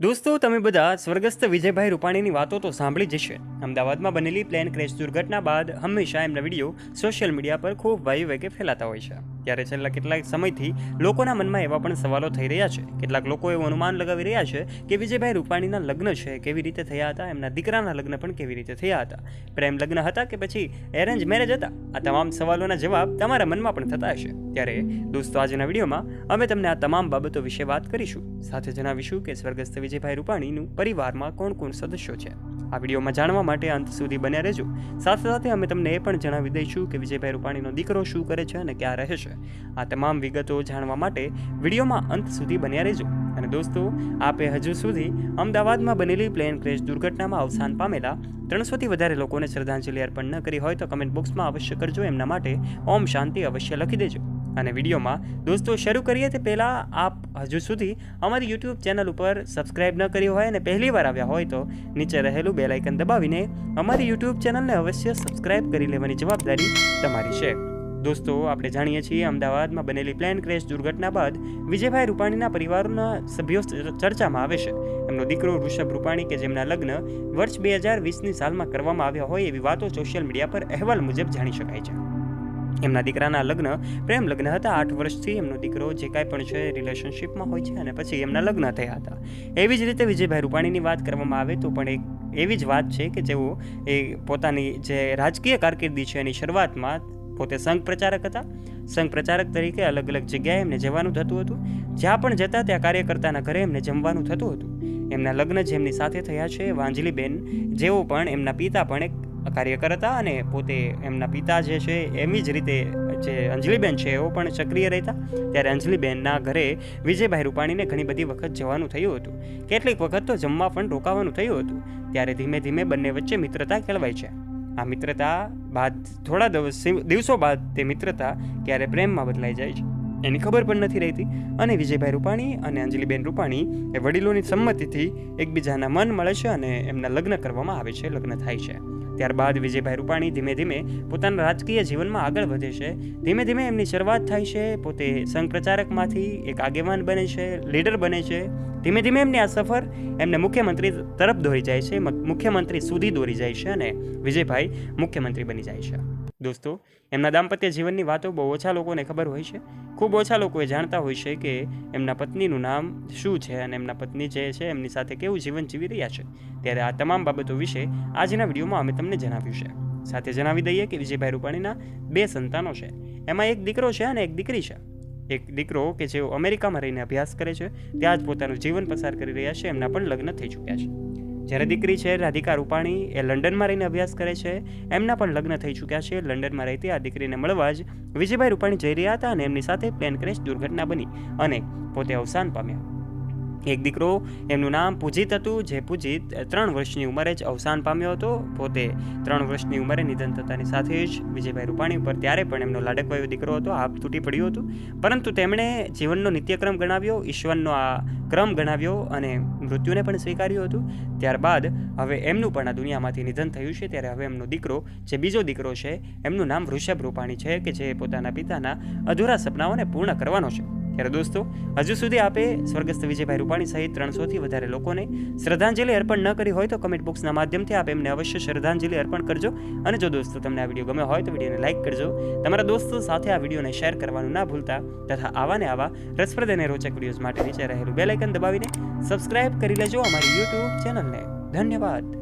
દોસ્તો, તમે બધા સ્વર્ગસ્થ વિજયભાઈ રૂપાણીની વાતો તો સાંભળી જ છે અમદાવાદમાં બનેલી પ્લેન ક્રેશ દુર્ઘટના બાદ હંમેશા એમના વીડિયો સોશિયલ મીડિયા પર ખૂબ વાયુ વેગે ફેલાતા હોય છે. ત્યારે છેલ્લા કેટલાક સમયથી લોકોના મનમાં એવા પણ સવાલો થઈ રહ્યા છે. કેટલાક લોકો એવું અનુમાન લગાવી રહ્યા છે કે વિજયભાઈ રૂપાણીના લગ્ન છે, કેવી રીતે થયા હતા, એમના દીકરાના લગ્ન પણ કેવી રીતે થયા હતા? પ્રેમ લગ્ન હતા કે પછી એરેન્જ મેરેજ હતા? આ તમામ સવાલોના જવાબ તમારા મનમાં પણ થતા હશે. ત્યારે દોસ્તો, આજના વિડીયોમાં અમે તમને આ તમામ બાબતો વિશે વાત કરીશું. સાથે જણાવીશું કે સ્વર્ગસ્થ વિજયભાઈ રૂપાણીનું પરિવારમાં કોણ કોણ સદસ્યો છે. આ વિડીયોમાં જાણવા માટે અંત સુધી બન્યા રહેજો. સાથે સાથે અમે તમને એ પણ જણાવી દઈશું કે વિજયભાઈ રૂપાણીનો દીકરો શું કરે છે અને ક્યાં રહે છે. આ તમામ વિગતો જાણવા માટે વિડીયોમાં અંત સુધી બન્યા રહેજો. અને દોસ્તો, આપે હજુ સુધી અમદાવાદમાં બનેલી પ્લેન ક્રેશ દુર્ઘટનામાં અવસાન પામેલા ત્રણસોથી વધારે લોકોને શ્રદ્ધાંજલિ અર્પણ ન કરી હોય તો કમેન્ટ બોક્સમાં અવશ્ય કરજો. એમના માટે ઓમ શાંતિ અવશ્ય લખી દેજો. અને વિડીયોમાં દોસ્તો, શરૂ કરીએ તે પહેલાં આપ હજુ સુધી અમારી યુટ્યુબ ચેનલ ઉપર સબસ્ક્રાઇબ ન કરી હોય અને પહેલી વાર આવ્યા હોય તો નીચે રહેલું બેલાઇકન દબાવીને અમારી યુટ્યુબ ચેનલને અવશ્ય સબસ્ક્રાઇબ કરી લેવાની જવાબદારી તમારી છે. દોસ્તો, આપણે જાણીએ છીએ અમદાવાદમાં બનેલી પ્લેન ક્રેશ દુર્ઘટના બાદ વિજયભાઈ રૂપાણીના પરિવારના સભ્યો ચર્ચામાં આવે છે. એમનો દીકરો ઋષભ રૂપાણી કે જેમના લગ્ન વર્ષ બે હજાર વીસની સાલમાં કરવામાં આવ્યા હોય એવી વાતો સોશિયલ મીડિયા પર અહેવાલ મુજબ જાણી શકાય છે. એમના દીકરાના લગ્ન પ્રેમ લગ્ન હતા. આઠ વર્ષથી એમનો દીકરો જે કાંઈ પણ છે રિલેશનશિપમાં હોય છે અને પછી એમના લગ્ન થયા હતા. એવી જ રીતે વિજયભાઈ રૂપાણીની વાત કરવામાં આવે તો પણ એક એવી જ વાત છે કે જેઓ એ પોતાની જે રાજકીય કારકિર્દી છે એની શરૂઆતમાં પોતે સંઘ પ્રચારક હતા. સંઘ પ્રચારક તરીકે અલગ અલગ જગ્યાએ એમને જવાનું થતું હતું. જ્યાં પણ જતા ત્યાં કાર્યકર્તાના ઘરે એમને જમવાનું થતું હતું. એમના લગ્ન જેમની સાથે થયા છે, વાંજલીબેન જેઓ પણ એમના પિતા પણ એક કાર્યકર હતા અને પોતે એમના પિતા જે છે એમની જ રીતે જે અંજલિબેન છે, એઓ પણ સક્રિય રહેતા. ત્યારે અંજલિબેનના ઘરે વિજયભાઈ રૂપાણીને ઘણી બધી વખત જવાનું થયું હતું. કેટલીક વખત તો જમવા પણ રોકાવાનું થયું હતું. ત્યારે ધીમે ધીમે બંને વચ્ચે મિત્રતા કેળવાય છે. આ મિત્રતા બાદ થોડા દિવસ દિવસો બાદ તે મિત્રતા ક્યારે પ્રેમમાં બદલાઈ જાય છે, એની ખબર પણ નથી રહેતી. અને વિજયભાઈ રૂપાણી અને અંજલિબેન રૂપાણી એ વડીલોની સંમતિથી એકબીજાના મન મળે છે અને એમના લગ્ન કરવામાં આવે છે, લગ્ન થાય છે. ત્યારબાદ વિજયભાઈ રૂપાણી ધીમે ધીમે પોતાના રાજકીય જીવનમાં આગળ વધે છે. ધીમે ધીમે એમની શરૂઆત થાય છે, પોતે સંઘ પ્રચારકમાંથી એક આગેવાન બને છે, લીડર બને છે. ધીમે ધીમે એમની આ સફર એમને મુખ્યમંત્રી તરફ દોરી જાય છે મુખ્યમંત્રી સુધી દોરી જાય છે અને વિજયભાઈ મુખ્યમંત્રી બની જાય છે. દોસ્તો, એમના દાંપત્ય જીવનની વાતો બહુ ઓછા લોકોને ખબર હોય છે. ખૂબ ઓછા લોકો એ જાણતા હોય છે કે એમના પત્નીનું નામ શું છે અને એમના પત્ની જે છે એમની સાથે કેવું જીવન જીવી રહ્યા છે. ત્યારે આ તમામ બાબતો વિશે આજના વિડીયોમાં અમે તમને જણાવ્યું છે. સાથે જણાવી દઈએ કે વિજયભાઈ રૂપાણીના બે સંતાનો છે. એમાં એક દીકરો છે અને એક દીકરી છે. એક દીકરો કે જેઓ અમેરિકામાં રહીને અભ્યાસ કરે છે, ત્યાં જ પોતાનું જીવન પસાર કરી રહ્યા છે, એમના પણ લગ્ન થઈ ચૂક્યા છે. જ્યારે દીકરી છે, રાધિકા રૂપાણી એ લંડનમાં રહીને અભ્યાસ કરે છે. એમના પણ લગ્ન થઈ ચૂક્યા છે. લંડનમાં રહેતી આ દીકરીને મળવા જ વિજયભાઈ રૂપાણી જઈ રહ્યા હતા અને એમની સાથે પ્લેન ક્રેશ દુર્ઘટના બની અને પોતે અવસાન પામ્યા. એક દીકરો, એમનું નામ પૂજિત હતું, જે પૂજિત ત્રણ વર્ષની ઉંમરે જ અવસાન પામ્યો હતો. પોતે ત્રણ વર્ષની ઉંમરે નિધન થતાની સાથે જ વિજયભાઈ રૂપાણી ઉપર ત્યારે પણ એમનો લાડકવાયો દીકરો હતો, હાથ તૂટી પડ્યું હતું. પરંતુ તેમણે જીવનનો નિત્યક્રમ ગણાવ્યો, ઈશ્વરનો આ ક્રમ ગણાવ્યો અને મૃત્યુને પણ સ્વીકાર્યું હતું. ત્યારબાદ હવે એમનું પણ આ દુનિયામાંથી નિધન થયું છે. ત્યારે હવે એમનો દીકરો, જે બીજો દીકરો છે, એમનું નામ ઋષભ રૂપાણી છે, કે જે પોતાના પિતાના અધૂરા સપનાઓને પૂર્ણ કરવાનો છે. ત્યારે દોસ્તો, હજુ સુધી આપે સ્વર્ગસ્થ વિજયભાઈ રૂપાણી સહિત ત્રણસોથી વધારે લોકોને શ્રદ્ધાંજલિ અર્પણ ન કરી હોય તો કમેન્ટ બોક્સના માધ્યમથી આપ એમને અવશ્ય શ્રદ્ધાંજલિ અર્પણ કરજો. અને જો દોસ્તો તમને આ વીડિયો ગમે હોય તો વિડીયોને લાઇક કરજો. તમારા દોસ્તો સાથે આ વિડીયોને શેર કરવાનું ના ભૂલતા તથા આવા ને આવા રસપ્રદ અને રોચક વિડીયોઝ માટે નીચે રહેલું બેલાઇકન દબાવીને સબસ્ક્રાઇબ કરી લેજો અમારી યુટ્યુબ ચેનલને. ધન્યવાદ.